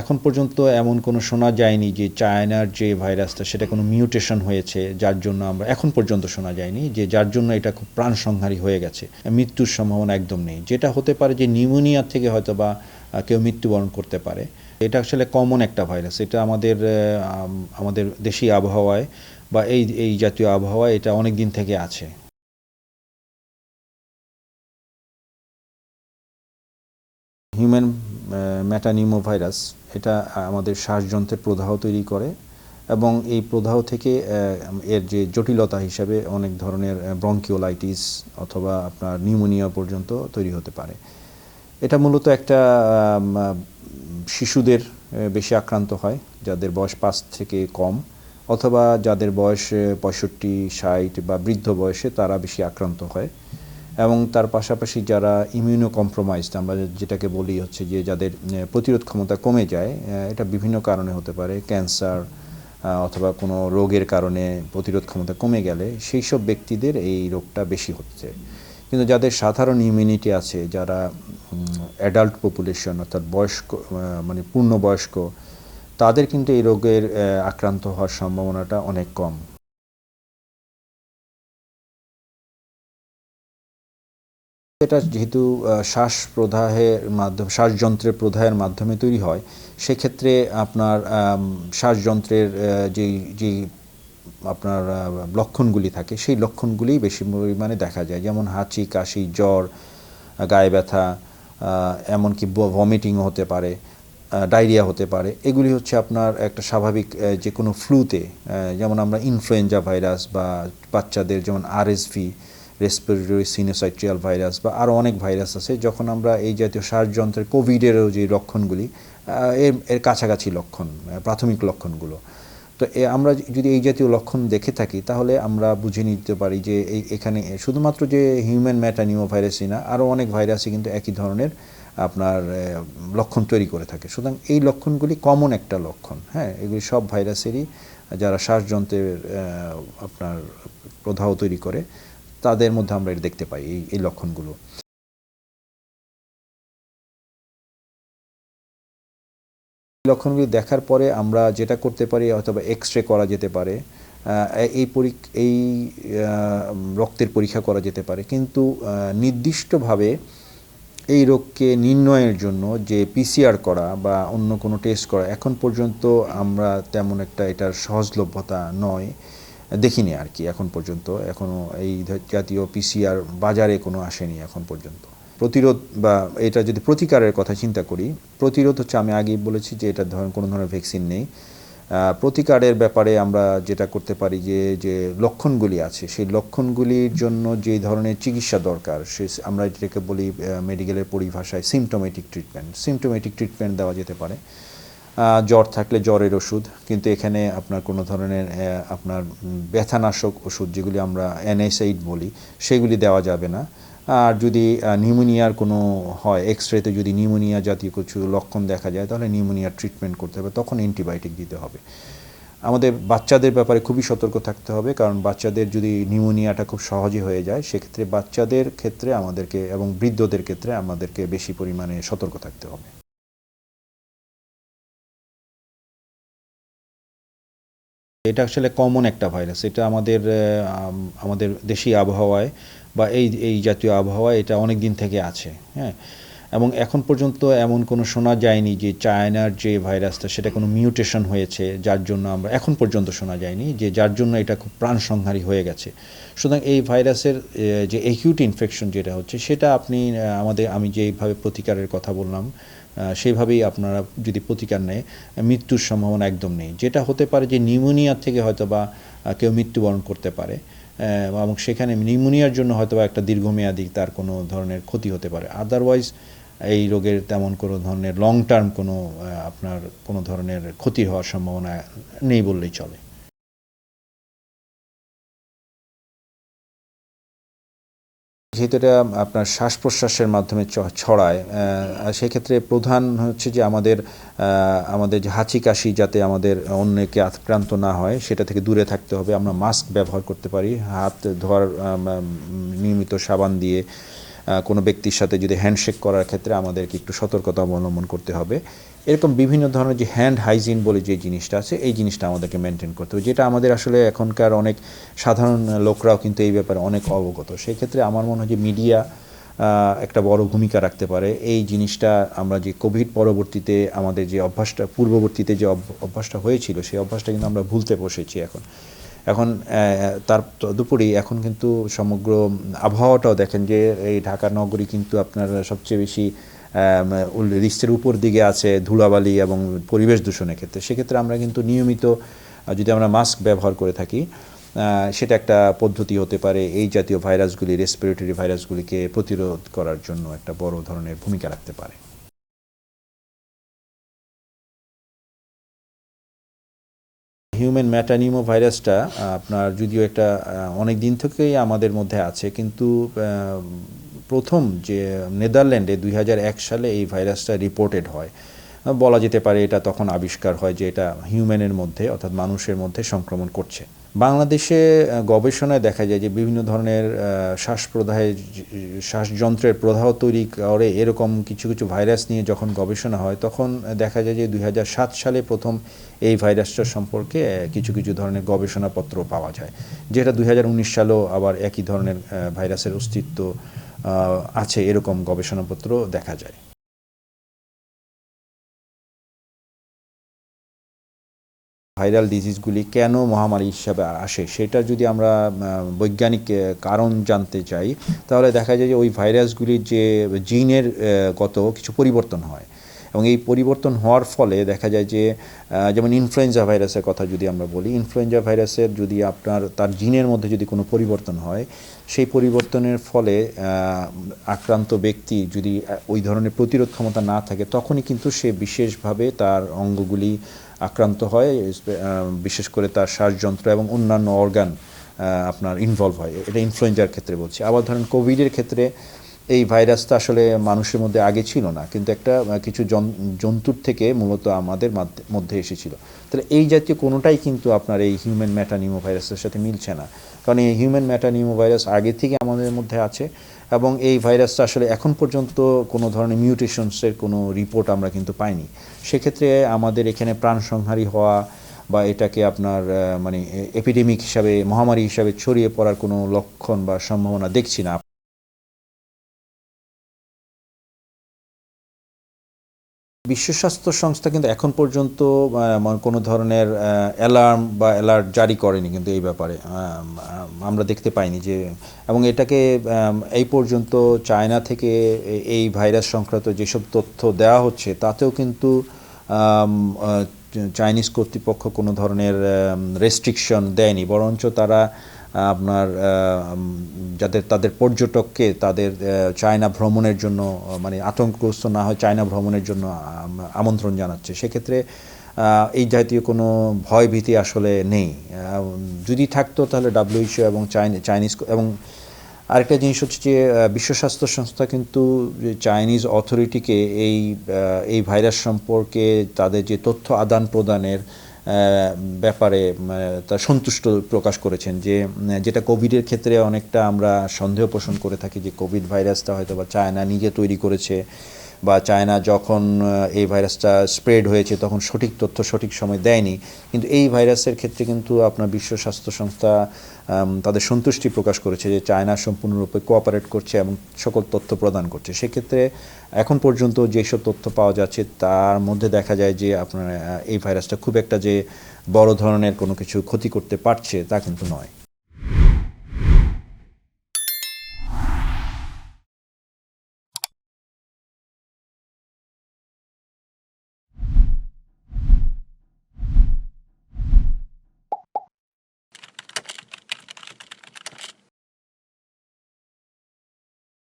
এখন পর্যন্ত এমন কোনো শোনা যায়নি যে চায়নার যে ভাইরাসটা, সেটা কোনো মিউটেশন হয়েছে যার জন্য আমরা এখন পর্যন্ত শোনা যায়নি, যে যার জন্য এটা খুব প্রাণ সংহারী হয়ে গেছে। মৃত্যুর সম্ভাবনা একদম নেই। যেটা হতে পারে যে নিউমোনিয়া থেকে হয়তো বা কেউ মৃত্যুবরণ করতে পারে। এটা আসলে কমন একটা ভাইরাস। এটা আমাদের আমাদের দেশি আবহাওয়ায় বা এই এই জাতীয় আবহাওয়ায় এটা অনেক দিন থেকে আছে। হিউম্যান ম্যাটানিমো ভাইরাস এটা আমাদের শ্বাসযন্ত্রের প্রদাহ তৈরি করে এবং এই প্রদাহ থেকে এর যে জটিলতা হিসাবে অনেক ধরনের ব্রঙ্কিওলাইটিস অথবা আপনার নিউমোনিয়া পর্যন্ত তৈরি হতে পারে। এটা মূলত একটা শিশুদের বেশি আক্রান্ত হয়, যাদের বয়স পাঁচ থেকে কম অথবা যাদের বয়স পঁয়ষট্টি, ষাট বা বৃদ্ধ বয়সে তারা বেশি আক্রান্ত হয়। এবং তার পাশাপাশি যারা ইমিউনো কম্প্রোমাইজড আমরা যেটাকে বলি হচ্ছে যে যাদের প্রতিরোধ ক্ষমতা কমে যায় এটা বিভিন্ন কারণে হতে পারে। ক্যান্সার অথবা কোনো রোগের কারণে প্রতিরোধ ক্ষমতা কমে গেলে সেই সব ব্যক্তিদের এই রোগটা বেশি হচ্ছে। কিন্তু যাদের সাধারণ ইমিউনিটি আছে, যারা অ্যাডাল্ট পপুলেশন অর্থাৎ বয়স্ক মানে পূর্ণবয়স্ক, তাদের কিন্তু এই রোগের আক্রান্ত হওয়ার সম্ভাবনাটা অনেক কম। এটা যেহেতু শ্বাস প্রদাহের মাধ্যমে শ্বাসযন্ত্রের প্রদাহের মাধ্যমে তৈরি হয়, সেক্ষেত্রে আপনার শ্বাসযন্ত্রের যেই যেই আপনার লক্ষণগুলি থাকে, সেই লক্ষণগুলি বেশি পরিমাণে দেখা যায়। যেমন হাঁচি, কাশি, জ্বর, গায়ে ব্যথা এমনকি ভমিটিংও হতে পারে ডায়রিয়া হতে পারে। এগুলি হচ্ছে আপনার একটা স্বাভাবিক যে কোনো ফ্লুতে যেমন আমরা ইনফ্লুয়েঞ্জা ভাইরাস বা বাচ্চাদের যেমন আরএসভি রেসপিরেটরি সিনোসাইট্রিয়াল ভাইরাস বা আরও অনেক ভাইরাস আছে, যখন আমরা এই জাতীয় শ্বাসযন্ত্রের কোভিডেরও যে লক্ষণগুলি এর এর কাছাকাছি লক্ষণ প্রাথমিক লক্ষণগুলো। তো আমরা যদি এই জাতীয় লক্ষণ দেখে থাকি, তাহলে আমরা বুঝে নিতে পারি যে এই, এখানে শুধুমাত্র যে হিউম্যান ম্যাটানিমো ভাইরাসই না আরও অনেক ভাইরাসই কিন্তু একই ধরনের, আপনার লক্ষণ তৈরি করে থাকে। সুতরাং এই লক্ষণগুলি কমন একটা লক্ষণ হ্যাঁ? এগুলি সব ভাইরাসেরই যারা শ্বাসযন্ত্রের আপনার প্রদাহ তৈরি করে তাদের মধ্যে আমরা এটা দেখতে পাই, এই এই লক্ষণগুলো। লক্ষণগুলি দেখার পরে আমরা যেটা করতে পারি, অথবা এক্স রে করা যেতে পারে এই এই রক্তের পরীক্ষা করা যেতে পারে। কিন্তু নির্দিষ্টভাবে এই রোগকে নির্ণয়ের জন্য যে পিসিআর করা বা অন্য কোনো টেস্ট করা, এখন পর্যন্ত আমরা তেমন একটা এটার সহজলভ্যতা নয়। দেখিনি আর কি, এখন পর্যন্ত। এখনও এই জাতীয় পিসিআর বাজারে কোনো আসেনি এখন পর্যন্ত। প্রতিরোধ বা এটা যদি প্রতিকারের কথা চিন্তা করি, প্রতিরোধ হচ্ছে আমি আগেই বলেছি যে এটা ধরেন কোনো ধরনের ভ্যাকসিন নেই। প্রতিকারের ব্যাপারে আমরা যেটা করতে পারি যে যে লক্ষণগুলি আছে, সেই লক্ষণগুলির জন্য যে ধরনের চিকিৎসা দরকার, সে আমরা যেটাকে বলি মেডিকেলের পরিভাষায় সিমটোমেটিক ট্রিটমেন্ট সিমটোমেটিক ট্রিটমেন্ট দেওয়া যেতে পারে। জ্বর থাকলে জ্বরের ওষুধ, কিন্তু এখানে আপনার কোনো ধরনের আপনার ব্যথানাশক ওষুধ যেগুলি আমরা অ্যানাইসাইড বলি, সেগুলি দেওয়া যাবে না। আর যদি নিউমোনিয়ার কোনো হয় এক্স রেতে যদি নিউমোনিয়া জাতীয় কিছু লক্ষণ দেখা যায়, তাহলে নিউমোনিয়ার ট্রিটমেন্ট করতে হবে, তখন অ্যান্টিবায়োটিক দিতে হবে। আমাদের বাচ্চাদের ব্যাপারে খুবই সতর্ক থাকতে হবে, কারণ বাচ্চাদের যদি নিউমোনিয়াটা খুব সহজে হয়ে যায়, সেক্ষেত্রে বাচ্চাদের ক্ষেত্রে আমাদেরকে এবং বৃদ্ধদের ক্ষেত্রে আমাদেরকে বেশি পরিমাণে সতর্ক থাকতে হবে। এটা আসলে কমন একটা ভাইরাস এটা আমাদের আমাদের দেশি আবহাওয়ায় বা এই এই জাতীয় আবহাওয়ায় এটা অনেক দিন থেকে আছে হ্যাঁ? এবং এখন পর্যন্ত এমন কোনো শোনা যায়নি যে চায়নার যে ভাইরাসটা সেটা কোনো মিউটেশন হয়েছে, যার জন্য আমরা এখন পর্যন্ত শোনা যায়নি, যে যার জন্য এটা খুব প্রাণ সংহারী হয়ে গেছে। সুতরাং এই ভাইরাসের যে একিউট ইনফেকশন যেটা হচ্ছে, সেটা আপনি আমাদের, আমি যেইভাবে প্রতিকারের কথা বললাম আহ, সেইভাবেই আপনারা যদি প্রতিকার নেয় মৃত্যুর সম্ভাবনা একদম নেই। যেটা হতে পারে যে নিউমোনিয়ার থেকে হয়তো বা কেউ মৃত্যুবরণ করতে পারে এবং সেখানে নিউমোনিয়ার জন্য হয়তো বা একটা দীর্ঘমেয়াদী তার কোনো ধরনের ক্ষতি হতে পারে। আদারওয়াইজ এই রোগের তেমন কোনো ধরনের লং টার্ম কোনো আপনার কোনো ধরনের ক্ষতি হওয়ার সম্ভাবনা নেই বললেই চলে। যেহেতু এটা আপনার শ্বাস প্রশ্বাসের মাধ্যমে ছড়ায় সেক্ষেত্রে প্রধান হচ্ছে যে আমাদের আমাদের যে হাঁচি কাশি যাতে আমাদের অন্যকে আক্রান্ত না হয়, সেটা থেকে দূরে থাকতে হবে। আমরা মাস্ক ব্যবহার করতে পারি, হাত ধোয়ার নিয়মিত সাবান দিয়ে কোনো ব্যক্তির সাথে যদি হ্যান্ডশেক করার ক্ষেত্রে আমাদেরকে একটু সতর্কতা অবলম্বন করতে হবে। এরকম বিভিন্ন ধরনের যে হ্যান্ড হাইজিন বলে যে জিনিসটা আছে, এই জিনিসটা আমাদেরকে মেনটেন করতে হবে, যেটা আমাদের আসলে এখনকার অনেক সাধারণ লোকরাও কিন্তু এই ব্যাপারে অনেক অবগত। সেই ক্ষেত্রে আমার মনে হয় যে মিডিয়া একটা বড় ভূমিকা রাখতে পারে। এই জিনিসটা আমরা যে কোভিড পরবর্তীতে আমাদের যে অভ্যাসটা, পূর্ববর্তীতে যে অভ্যাসটা হয়েছিল, সেই অভ্যাসটা কিন্তু আমরা ভুলতে বসেছি এখন। এখন তার তদুপরি এখন কিন্তু সমগ্র আবহাওয়াটাও দেখেন যে এই ঢাকা নগরী কিন্তু আপনার সবচেয়ে বেশি লিস্টের উপর দিকে আছে ধুলাবালি এবং পরিবেশ দূষণের ক্ষেত্রে। সেক্ষেত্রে আমরা কিন্তু নিয়মিত যদি আমরা মাস্ক ব্যবহার করে থাকি সেটা একটা পদ্ধতি হতে পারে এই জাতীয় ভাইরাসগুলি রেসপিরেটরি ভাইরাসগুলিকে প্রতিরোধ করার জন্য একটা বড় ধরনের ভূমিকা রাখতে পারে। হিউম্যান ম্যাটানিমো ভাইরাসটা আপনার যদিও একটা অনেক দিন থেকেই আমাদের মধ্যে আছে, কিন্তু প্রথম যে নেদারল্যান্ডে দুই হাজার এক সালে এই ভাইরাসটা রিপোর্টেড হয়। বলা যেতে পারে এটা তখন আবিষ্কার হয় যে এটা হিউম্যানের মধ্যে অর্থাৎ মানুষের মধ্যে সংক্রমণ করছে। বাংলাদেশে গবেষণায় দেখা যায় যে বিভিন্ন ধরনের শ্বাস শ্বাসযন্ত্রের প্রদাহ তৈরি করে এরকম কিছু কিছু ভাইরাস নিয়ে যখন গবেষণা হয়, তখন দেখা যায় যে দুই হাজার সাত সালে প্রথম এই ভাইরাসটার সম্পর্কে কিছু কিছু ধরনের গবেষণাপত্র পাওয়া যায়। যেটা দুই হাজার উনিশ সালেও আবার একই ধরনের ভাইরাসের অস্তিত্ব আছে এরকম গবেষণাপত্র দেখা যায়। ভাইরাল ডিজিজগুলি কেন মহামারী হিসাবে আসে সেটা যদি আমরা বৈজ্ঞানিক কারণ জানতে চাই, তাহলে দেখা যায় যে ওই ভাইরাসগুলির যে জিনের গত কিছু পরিবর্তন হয়। এবং এই পরিবর্তন হওয়ার ফলে দেখা যায় যে যেমন ইনফ্লুয়েঞ্জা ভাইরাসের কথা যদি আমরা বলি ইনফ্লুয়েঞ্জা ভাইরাসের যদি আপনার, তার জিনের মধ্যে যদি কোনো পরিবর্তন হয়, সেই পরিবর্তনের ফলে আক্রান্ত ব্যক্তি যদি ওই ধরনের প্রতিরোধ ক্ষমতা না থাকে, তখনই কিন্তু সে বিশেষভাবে তার অঙ্গগুলি আক্রান্ত হয় বিশেষ করে তার শ্বাসযন্ত্র এবং অন্যান্য অর্গান আপনার ইনভলভ হয়। এটা ইনফ্লুয়েঞ্জার ক্ষেত্রে বলছি। আবার ধরেন কোভিডের ক্ষেত্রে এই ভাইরাসটা আসলে মানুষের মধ্যে আগে ছিল না, কিন্তু একটা কিছু জন- জন্তুর থেকে মূলত আমাদের মধ্যে এসেছিল। তাহলে এই জাতীয় কোনোটাই কিন্তু আপনার এই হিউম্যান ম্যাটানিমো ভাইরাসের সাথে মিলছে না। কারণ এই হিউম্যান ম্যাটানিমো ভাইরাস আগে থেকে আমাদের মধ্যে আছে এবং এই ভাইরাসটা আসলে এখন পর্যন্ত কোনো ধরনের মিউটেশনসের কোনো রিপোর্ট আমরা কিন্তু পাইনি। সেক্ষেত্রে আমাদের এখানে প্রাণ সংহারী হওয়া বা এটাকে আপনার মানে এপিডেমিক হিসাবে, মহামারী হিসাবে ছড়িয়ে পড়ার কোনো লক্ষণ বা সম্ভাবনা দেখছি না। বিশ্ব স্বাস্থ্য সংস্থা কিন্তু এখন পর্যন্ত কোনো ধরনের অ্যালার্ম বা অ্যালার্ট জারি করেনি কিন্তু এই ব্যাপারে। আম, আম, আমরা দেখতে পাইনি যে এবং এটাকে এই পর্যন্ত চায়না থেকে এই ভাইরাস সংক্রান্ত যেসব তথ্য দেওয়া হচ্ছে তাতেও কিন্তু চাইনিজ কর্তৃপক্ষ কোনো ধরনের রেস্ট্রিকশন দেয়নি। বরঞ্চ তারা আপনার যাদের, তাদের পর্যটককে তাদের চায়না ভ্রমণের জন্য মানে আতঙ্কগ্রস্ত না হয় চায়না ভ্রমণের জন্য আমন্ত্রণ জানাচ্ছে। সেক্ষেত্রে এই জাতীয় কোনো ভয় ভীতি আসলে নেই। যদি থাকতো তাহলে ডাব্লিউএইচও এবং চাইনি- চাইনিজ এবং আরেকটা জিনিস হচ্ছে যে বিশ্ব স্বাস্থ্য সংস্থা কিন্তু চাইনিজ অথরিটিকে এই এই ভাইরাস সম্পর্কে তাদের যে তথ্য আদান প্রদানের ব্যাপারে তা সন্তুষ্ট প্রকাশ করেছেন যে যেটা কোভিডের ক্ষেত্রে অনেকটা আমরা সন্দেহ পোষণ করে থাকি যে কোভিড ভাইরাসটা হয়তো বা চায়না নিজে তৈরি করেছে। বা চায়না যখন এই ভাইরাসটা স্প্রেড হয়েছে তখন সঠিক তথ্য সঠিক সময় দেয়নি। কিন্তু এই ভাইরাসের ক্ষেত্রে কিন্তু আপনার বিশ্ব স্বাস্থ্য সংস্থা তাদের সন্তুষ্টি প্রকাশ করেছে যে চায়না সম্পূর্ণরূপে কোঅপারেট করছে এবং সকল তথ্য প্রদান করছে। সেক্ষেত্রে এখন পর্যন্ত যেসব তথ্য পাওয়া যাচ্ছে, তার মধ্যে দেখা যায় যে আপনার এই ভাইরাসটা খুব একটা যে বড় ধরনের কোনো কিছু ক্ষতি করতে পারছে তা কিন্তু নয়।